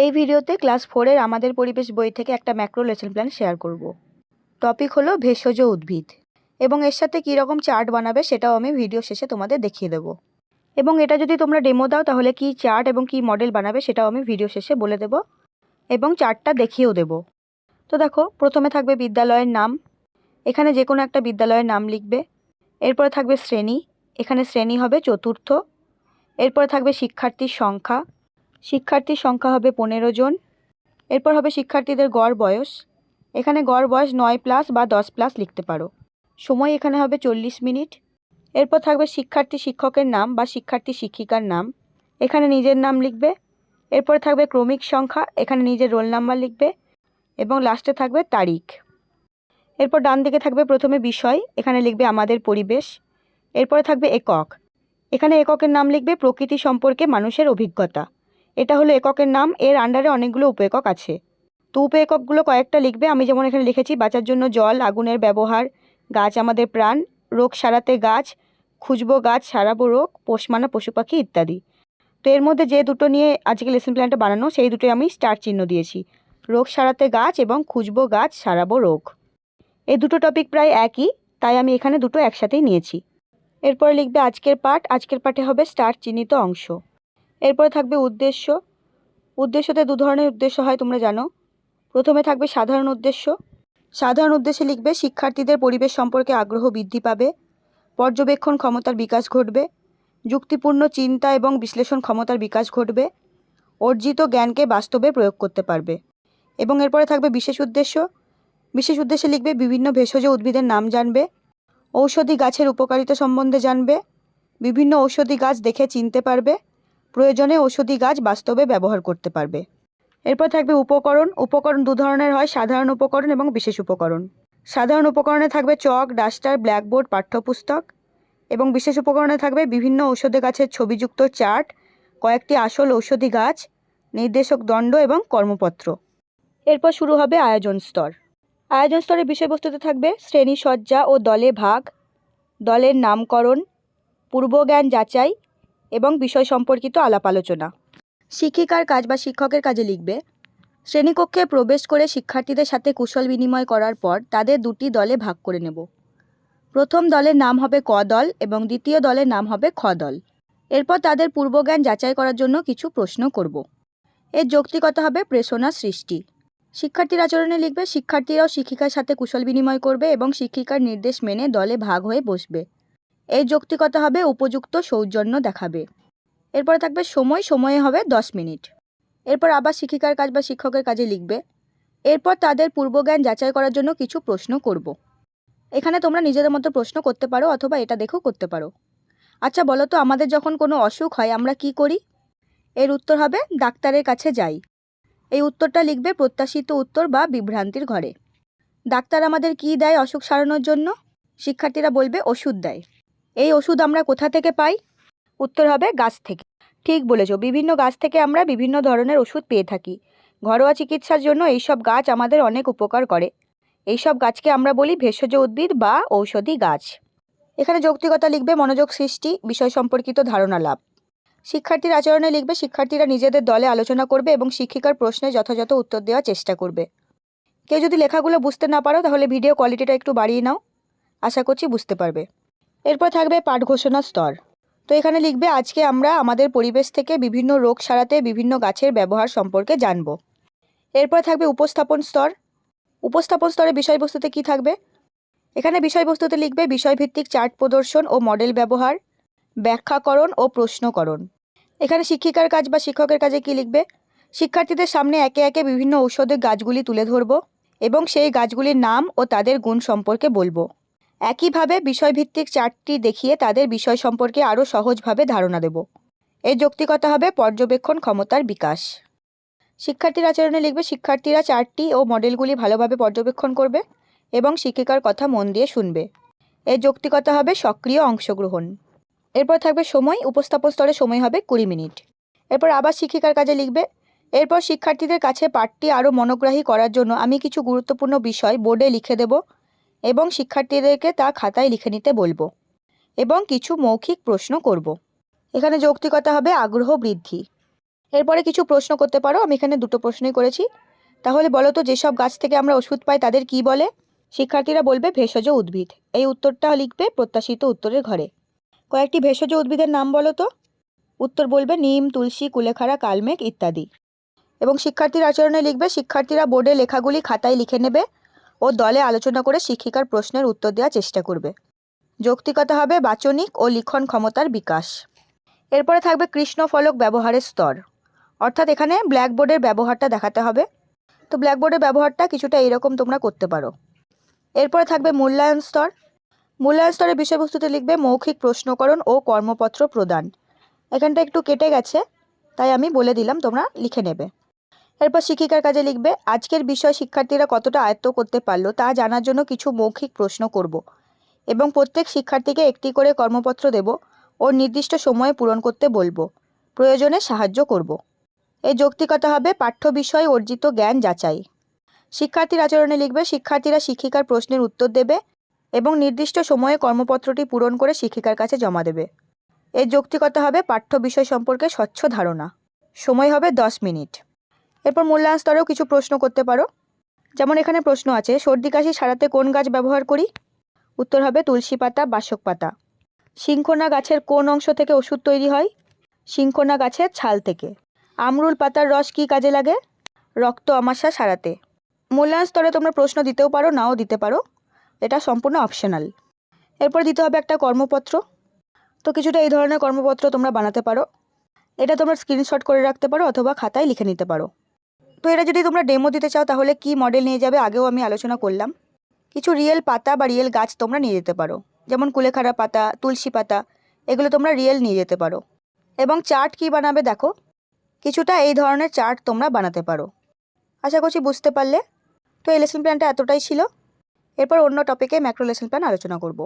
এই ভিডিওতে ক্লাস ফোরের আমাদের পরিবেশ বই থেকে একটা ম্যাক্রো লেসন প্ল্যান শেয়ার করব। টপিক হলো ভেষজ উদ্ভিদ। এবং এর সাথে কী রকম চার্ট বানাবে সেটাও আমি ভিডিও শেষে তোমাদের দেখিয়ে দেবো। এবং এটা যদি তোমরা ডেমো দাও, তাহলে কি চার্ট এবং কি মডেল বানাবে সেটাও আমি ভিডিও শেষে বলে দেব এবং চার্টটা দেখিয়েও দেব। তো দেখো, প্রথমে থাকবে বিদ্যালয়ের নাম। এখানে যে কোনো একটা বিদ্যালয়ের নাম লিখবে। এরপরে থাকবে শ্রেণি। এখানে শ্রেণি হবে চতুর্থ। এরপরে থাকবে শিক্ষার্থীর সংখ্যা। শিক্ষার্থীর সংখ্যা হবে পনেরো জন। এরপর হবে শিক্ষার্থীদের গড় বয়স। এখানে গড় বয়স নয় প্লাস বা দশ প্লাস লিখতে পারো। সময় এখানে হবে চল্লিশ মিনিট। এরপর থাকবে শিক্ষার্থী শিক্ষকের নাম বা শিক্ষার্থী শিক্ষিকার নাম। এখানে নিজের নাম লিখবে। এরপরে থাকবে ক্রমিক সংখ্যা। এখানে নিজের রোল নাম্বার লিখবে এবং লাস্টে থাকবে তারিখ। এরপর ডান দিকে থাকবে প্রথমে বিষয়। এখানে লিখবে আমাদের পরিবেশ। এরপরে থাকবে একক। এখানে এককের নাম লিখবে প্রকৃতি সম্পর্কে মানুষের অভিজ্ঞতা। এটা হলো এককের নাম, এর আন্ডারে অনেকগুলো উপ একক আছে। তো উপ এককগুলো কয়েকটা লিখবে, আমি যেমন এখানে লিখেছি, বাঁচার জন্য জল, আগুনের ব্যবহার, গাছ আমাদের প্রাণ, রোগ সারাতে গাছ, খুঁজবো গাছ, সারাবো রোগ, পোষ মানা পশু পাখি ইত্যাদি। তো এর মধ্যে যে দুটো নিয়ে আজকে লেসন প্ল্যানটা বানানো, সেই দুটোই আমি স্টার চিহ্ন দিয়েছি। রোগ সারাতে গাছ এবং খুঁজবো গাছ, সারাবো রোগ। এই দুটো টপিক প্রায় একই, তাই আমি এখানে দুটো একসাথেই নিয়েছি। এরপর লিখবে আজকের পাঠ, আজকের পাঠে হবে স্টার চিহ্নিত অংশ। এরপরে থাকবে উদ্দেশ্য। উদ্দেশ্যতে দু ধরনের উদ্দেশ্য হয়, তোমরা জানো। প্রথমে থাকবে সাধারণ উদ্দেশ্য। সাধারণ উদ্দেশ্যে লিখবে, শিক্ষার্থীদের পরিবেশ সম্পর্কে আগ্রহ বৃদ্ধি পাবে, পর্যবেক্ষণ ক্ষমতার বিকাশ ঘটবে, যুক্তিপূর্ণ চিন্তা এবং বিশ্লেষণ ক্ষমতার বিকাশ ঘটবে, অর্জিত জ্ঞানকে বাস্তবে প্রয়োগ করতে পারবে। এবং এরপরে থাকবে বিশেষ উদ্দেশ্য। বিশেষ উদ্দেশ্যে লিখবে, বিভিন্ন ভেষজ উদ্ভিদের নাম জানবে, ঔষধি গাছের উপকারিতা সম্বন্ধে জানবে, বিভিন্ন ঔষধি গাছ দেখে চিনতে পারবে প্রয়োজনে ঔষধি গাছ বাস্তবে ব্যবহার করতে পারবে। এরপর থাকবে উপকরণ। উপকরণ দু ধরনের হয়, সাধারণ উপকরণ এবং বিশেষ উপকরণ। সাধারণ উপকরণে থাকবে চক, ডাস্টার, ব্ল্যাকবোর্ড, পাঠ্যপুস্তক এবং বিশেষ উপকরণে থাকবে বিভিন্ন ঔষধি গাছের ছবিযুক্ত চার্ট, কয়েকটি আসল ঔষধি গাছ, নির্দেশক দণ্ড এবং কর্মপত্র। এরপর শুরু হবে আয়োজন স্তর। আয়োজন স্তরের বিষয়বস্তুতে থাকবে শ্রেণি সজ্জা ও দলে ভাগ, দলের নামকরণ, পূর্বজ্ঞান যাচাই এবং বিষয় সম্পর্কিত আলাপ আলোচনা। শিক্ষিকার কাজ বা শিক্ষকের কাজে লিখবে। শ্রেণীকক্ষে প্রবেশ করে শিক্ষার্থীদের সাথে কুশল বিনিময় করার পর তাদের দুটি দলে ভাগ করে নেব। প্রথম দলের নাম হবে ক দল এবং দ্বিতীয় দলের নাম হবে খ দল। এরপর তাদের পূর্বজ্ঞান যাচাই করার জন্য কিছু প্রশ্ন করব। এর যৌক্তিকতা হবে প্রেষণা সৃষ্টি। শিক্ষার্থীর আচরণে লিখবে, শিক্ষার্থীরাও শিক্ষিকার সাথে কুশল বিনিময় করবে এবং শিক্ষিকার নির্দেশ মেনে দলে ভাগ হয়ে বসবে। এই যৌক্তিকতা হবে উপযুক্ত সৌজন্য দেখাবে। এরপরে থাকবে সময়, সময়ে হবে দশ মিনিট। এরপর আবার শিক্ষিকার কাজ বা শিক্ষকের কাজে লিখবে। এরপর তাদের পূর্বজ্ঞান যাচাই করার জন্য কিছু প্রশ্ন করব। এখানে তোমরা নিজেদের মতো প্রশ্ন করতে পারো অথবা এটা দেখেও করতে পারো। আচ্ছা বলো তো, আমাদের যখন কোনো অসুখ হয়, আমরা কি করি? এর উত্তর হবে, ডাক্তারের কাছে যাই। এই উত্তরটা লিখবে প্রত্যাশিত উত্তর বা বিভ্রান্তির ঘরে। ডাক্তার আমাদের কি দেয় অসুখ সারানোর জন্য? শিক্ষার্থীরা বলবে, ওষুধ দেয়। এই ওষুধ আমরা কোথা থেকে পাই? উত্তর হবে গাছ থেকে। ঠিক বলেছ, বিভিন্ন গাছ থেকে আমরা বিভিন্ন ধরনের ওষুধ পেয়ে থাকি। ঘরোয়া চিকিৎসার জন্য এইসব গাছ আমাদের অনেক উপকার করে। এইসব গাছকে আমরা বলি ভেষজ উদ্ভিদ বা ঔষধি গাছ। এখানে যৌক্তিকতা লিখবে মনোযোগ, সৃষ্টি, বিষয় সম্পর্কিত ধারণা, লাভ। শিক্ষার্থীর আচরণে লিখবে, শিক্ষার্থীরা নিজেদের দলে আলোচনা করবে এবং শিক্ষিকার প্রশ্নে যথাযথ উত্তর দেওয়ার চেষ্টা করবে। কেউ যদি লেখাগুলো বুঝতে না পারো, তাহলে ভিডিও কোয়ালিটিটা একটু বাড়িয়ে নাও। আশা করছি বুঝতে পারবে। এরপর থাকবে পাঠ ঘোষণা স্তর। তো এখানে লিখবে, আজকে আমরা আমাদের পরিবেশ থেকে বিভিন্ন রোগ সারাতে বিভিন্ন গাছের ব্যবহার সম্পর্কে জানব। এরপর থাকবে উপস্থাপন স্তর। উপস্থাপন স্তরে বিষয়বস্তুতে কি থাকবে? এখানে বিষয়বস্তুতে লিখবে বিষয়ভিত্তিক চার্ট প্রদর্শন ও মডেল ব্যবহার, ব্যাখ্যাকরণ ও প্রশ্নকরণ। এখানে শিক্ষিকার কাজ বা শিক্ষকের কাজে কি লিখবে? শিক্ষার্থীদের সামনে একে একে বিভিন্ন ঔষধের গাছগুলি তুলে ধরব এবং সেই গাছগুলির নাম ও তাদের গুণ সম্পর্কে বলব। একইভাবে বিষয়ভিত্তিক চার্টটি দেখিয়ে তাদের বিষয় সম্পর্কে আরও সহজভাবে ধারণা দেব। এর যৌক্তিকতা হবে পর্যবেক্ষণ ক্ষমতার বিকাশ। শিক্ষার্থীর আচরণে লিখবে, শিক্ষার্থীরা চারটি ও মডেলগুলি ভালোভাবে পর্যবেক্ষণ করবে এবং শিক্ষিকার কথা মন দিয়ে শুনবে। এর যৌক্তিকতা হবে সক্রিয় অংশগ্রহণ। এরপর থাকবে সময়, উপস্থাপন স্তরে সময় হবে কুড়ি মিনিট। এরপর আবার শিক্ষিকার কাজে লিখবে, এরপর শিক্ষার্থীদের কাছে পাঠটি আরও মনোগ্রাহী করার জন্য আমি কিছু গুরুত্বপূর্ণ বিষয় বোর্ডে লিখে দেব। এবং শিক্ষার্থীদেরকে তা খাতায় লিখে নিতে বলব এবং কিছু মৌখিক প্রশ্ন করব। এখানে যৌক্তিকতা হবে আগ্রহ বৃদ্ধি। এরপরে কিছু প্রশ্ন করতে পারো, আমি এখানে দুটো প্রশ্নই করেছি। তাহলে বলো তো, যেসব গাছ থেকে আমরা ওষুধ পাই তাদের কি বলে? শিক্ষার্থীরা বলবে ভেষজ উদ্ভিদ। এই উত্তরটা লিখবে প্রত্যাশিত উত্তরের ঘরে। কয়েকটি ভেষজ উদ্ভিদের নাম বলো তো। উত্তর বলবে নিম, তুলসী, কুলেখাড়া, কালমেঘ ইত্যাদি। এবং শিক্ষার্থীর আচরণে লিখবে, শিক্ষার্থীরা বোর্ডে লেখাগুলি খাতায় লিখে নেবে। ও দলে আলোচনা করে শিক্ষিকার প্রশ্নের উত্তর দেওয়ার চেষ্টা করবে। যৌক্তিকতা হবে বাচনিক ও লিখন ক্ষমতার বিকাশ। এরপরে থাকবে কৃষ্ণ ফলক ব্যবহারের স্তর। অর্থাৎ এখানে ব্ল্যাকবোর্ডের ব্যবহারটা দেখাতে হবে। তো ব্ল্যাকবোর্ডের ব্যবহারটা কিছুটা এরকম তোমরা করতে পারো। এরপরে থাকবে মূল্যায়ন স্তর। মূল্যায়ন স্তরের বিষয়বস্তুতে লিখবে মৌখিক প্রশ্নকরণ ও কর্মপত্র প্রদান। এখানটা একটু কেটে গেছে, তাই আমি বলে দিলাম, তোমরা লিখে নেবে। এরপর শিক্ষিকার কাজে লিখবে, আজকের বিষয় শিক্ষার্থীরা কতটা আয়ত্ত করতে পারল তা জানার জন্য কিছু মৌখিক প্রশ্ন করব এবং প্রত্যেক শিক্ষার্থীকে একটি করে কর্মপত্র দেব ও নির্দিষ্ট সময়ে পূরণ করতে বলব। প্রয়োজনে সাহায্য করব। এই যৌক্তিকতা হবে পাঠ্য বিষয় অর্জিত জ্ঞান যাচাই। শিক্ষার্থীর আচরণে লিখবে, শিক্ষার্থীরা শিক্ষিকার প্রশ্নের উত্তর দেবে এবং নির্দিষ্ট সময়ে কর্মপত্রটি পূরণ করে শিক্ষিকার কাছে জমা দেবে। এর যৌক্তিকতা হবে পাঠ্য বিষয় সম্পর্কে স্বচ্ছ ধারণা। সময় হবে দশ মিনিট। এরপর মূল্যায়ন স্তরেও কিছু প্রশ্ন করতে পারো। যেমন এখানে প্রশ্ন আছে, সর্দি কাশি সারাতে কোন গাছ ব্যবহার করি? উত্তর হবে তুলসী পাতা, বাসক পাতা। সিংখোনা গাছের কোন অংশ থেকে ওষুধ তৈরি হয়? সিংখোনা গাছের ছাল থেকে। আমরুল পাতার রস কী কাজে লাগে? রক্ত আমাশা সারাতে। মূল্যায়ন স্তরে তোমরা প্রশ্ন দিতেও পারো, নাও দিতে পারো। এটা সম্পূর্ণ অপশনাল। এরপর দিতে হবে একটা কর্মপত্র। তো কিছুটা এই ধরনের কর্মপত্র তোমরা বানাতে পারো। এটা তোমরা স্ক্রিনশট করে রাখতে পারো অথবা খাতায় লিখে নিতে পারো। তো এটা যদি তোমরা ডেমো দিতে চাও, তাহলে কি মডেল নিয়ে যাবে? আগেও আমি আলোচনা করলাম। কিছু রিয়েল পাতা বা রিয়েল গাছ তোমরা নিয়ে যেতে পারো। যেমন কুলেখাড়া পাতা, তুলসী পাতা, এগুলো তোমরা রিয়েল নিয়ে যেতে পারো। এবং চার্ট কি বানাবে দেখো? কিছুটা এই ধরনের চার্ট তোমরা বানাতে পারো। আশা করছি বুঝতে পারলে। তো এই লেসন প্ল্যানটা এতটাই ছিল। এরপর অন্য টপিকে ম্যাক্রো লেসন প্ল্যান আলোচনা করব।